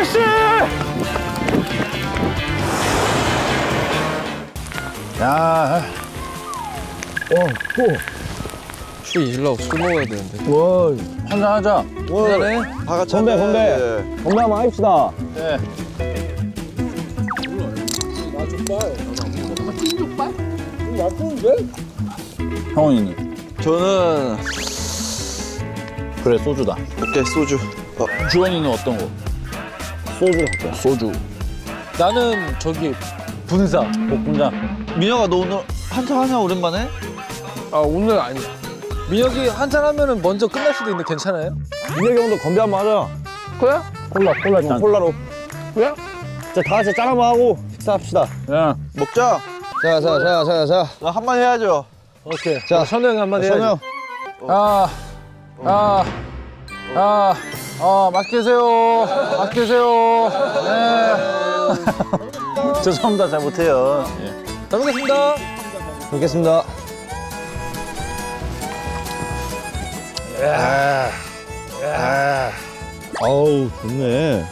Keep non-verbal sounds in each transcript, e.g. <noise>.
현우 씨! 야, 술 잊으려고 술 먹어야 되는데. 와, 한잔 하자. 한잔해. 다 같이 건배, 한잔 건배. 해. 건배 한번 합시다. 네. 형이니. 저는 그래 소주다. 오케이 소주. 어, 주원이는 어떤 거? 소주 갖고. 소주. 나는 저기 분사. 복분장. 민혁아 너 오늘 한잔 하냐 오랜만에? 아 오늘 아니야. 민혁이 한잔 하면은 먼저 끝날 수도 있는데 괜찮아요? 민혁이 형도 건배 한번 하자. 그래? 콜라, 콜라, 짠. 콜라로. 그래? 자, 다 같이 짠 한번 하고 식사합시다. 야, 먹자. 자, 자, 자, 자, 자. 나 한 번 해야죠. 오케이. 자, 선우 형이 한마디 해야지. 선우 형. 아, 아, 아, 아, 맛있게 드세요. 맛있게 드세요. 네. <laughs> 죄송합니다. 잘 못해요. 잘 먹겠습니다. 뵙겠습니다. 아우, 좋네.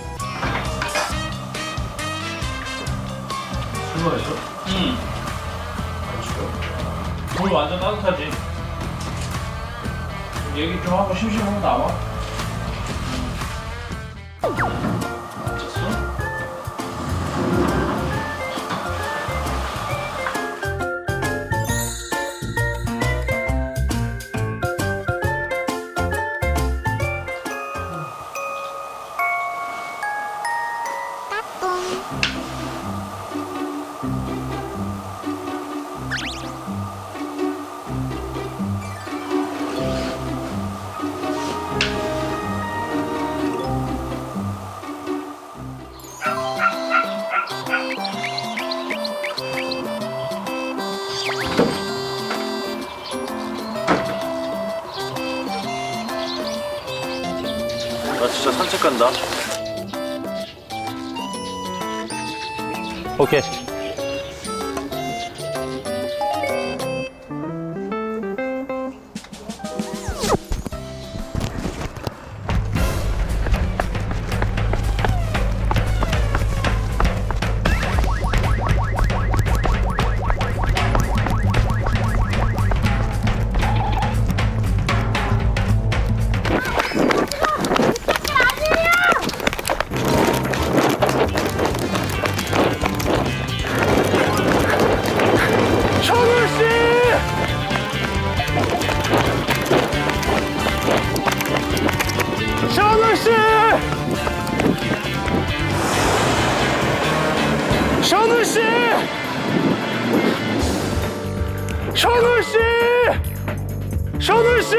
물 완전 따뜻하지. 얘기 좀 하고 심심하면 나와. 맞췄 간다. 오케이. 현우 씨! 현우 씨! 현우 씨! 현우 씨!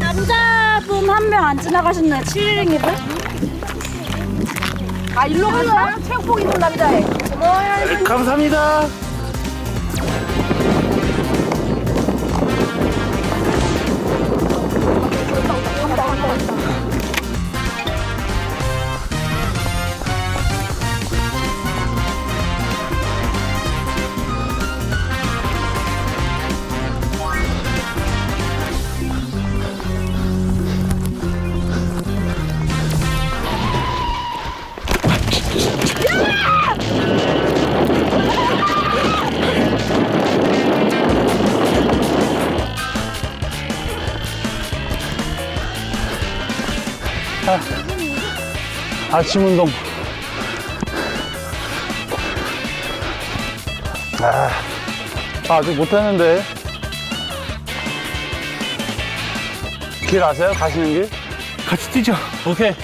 남자분 한 명 안 지나가셨네. 7일 분. 아 일로 가세요? 체육복 입은 남자애. 고마워요. 감사합니다. 아침 운동. 아, 아직 못하는데. 길 아세요? 가시는 길? 같이 뛰죠. 오케이.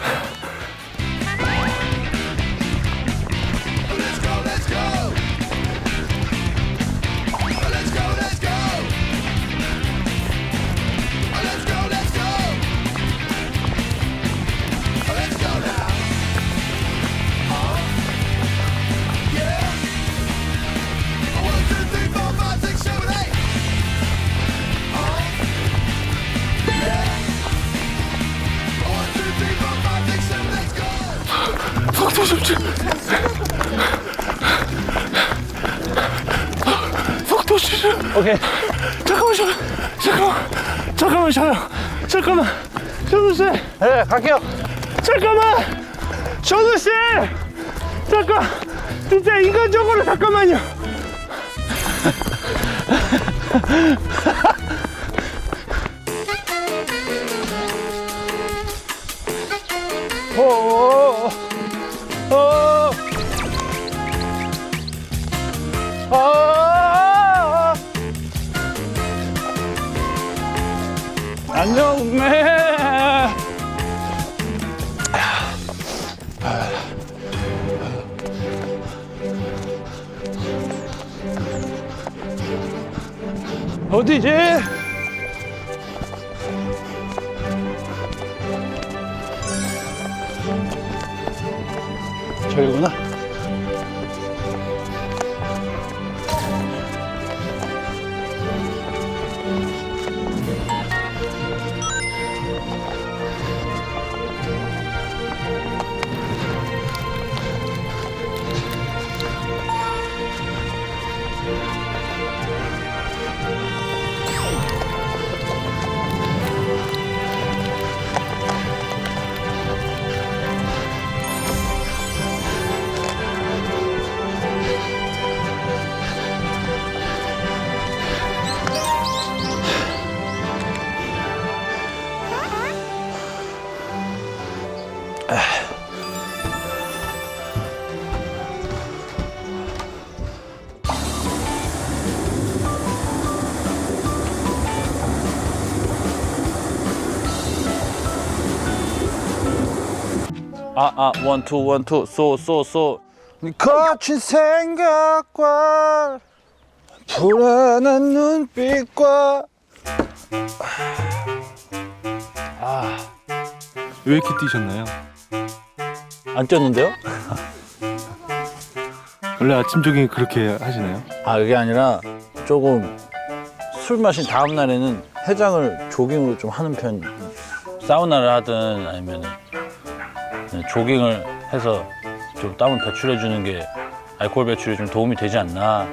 오케이. 잠깐만, 잠깐, 잠깐만, 잠깐만, 잠깐, 잠깐만, 현우 씨, 네, 갈게요. 잠깐만, 전우 씨! 잠깐! 진짜 인간적으로 잠깐만요! <laughs> 네. 어디지? 저기구나. 아, 아, 원, 투, 원, 투, 쏘, 쏘, 쏘. 거친 생각과 불안한 눈빛과 왜 이렇게 뛰셨나요? 안 뛰었는데요? <laughs> 원래 아침 조깅 그렇게 하시나요? 아, 그게 아니라 조금 술 마신 다음 날에는 해장을 조깅으로 좀 하는 편. 사우나를 하든 아니면 조깅을 해서 좀 땀을 배출해 주는 게 알코올 배출에 좀 도움이 되지 않나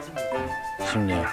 싶네요.